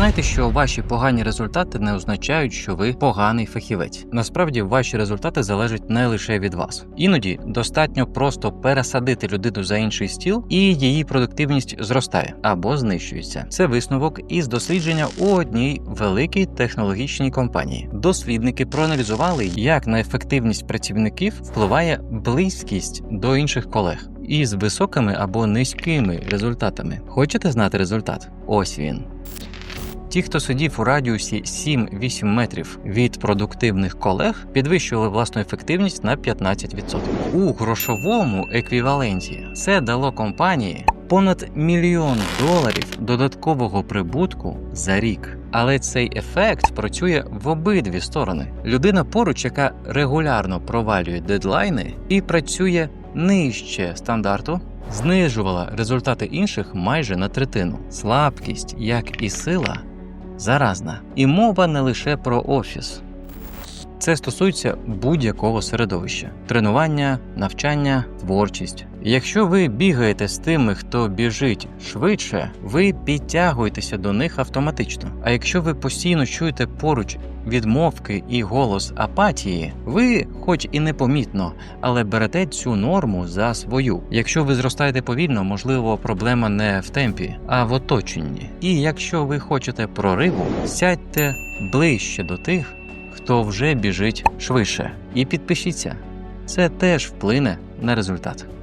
Знайте, що ваші погані результати не означають, що ви поганий фахівець. Насправді, ваші результати залежать не лише від вас. Іноді достатньо просто пересадити людину за інший стіл, і її продуктивність зростає або знищується. Це висновок із дослідження у одній великій технологічній компанії. Дослідники проаналізували, як на ефективність працівників впливає близькість до інших колег із високими або низькими результатами. Хочете знати результат? Ось він. Ті, хто сидів у радіусі 7-8 метрів від продуктивних колег, підвищували власну ефективність на 15%. У грошовому еквіваленті це дало компанії понад мільйон доларів додаткового прибутку за рік. Але цей ефект працює в обидві сторони. Людина поруч, яка регулярно провалює дедлайни і працює нижче стандарту, знижувала результати інших майже на третину. Слабкість, як і сила, заразна. І мова не лише про офіс. Це стосується будь-якого середовища: тренування, навчання, творчість. Якщо ви бігаєте з тими, хто біжить швидше, ви підтягуєтеся до них автоматично. А якщо ви постійно чуєте поруч відмовки і голос апатії, ви, хоч і непомітно, але берете цю норму за свою. Якщо ви зростаєте повільно, можливо, проблема не в темпі, а в оточенні. І якщо ви хочете прориву, сядьте ближче до тих, хто вже біжить швидше, і підпишіться. Це теж вплине на результат.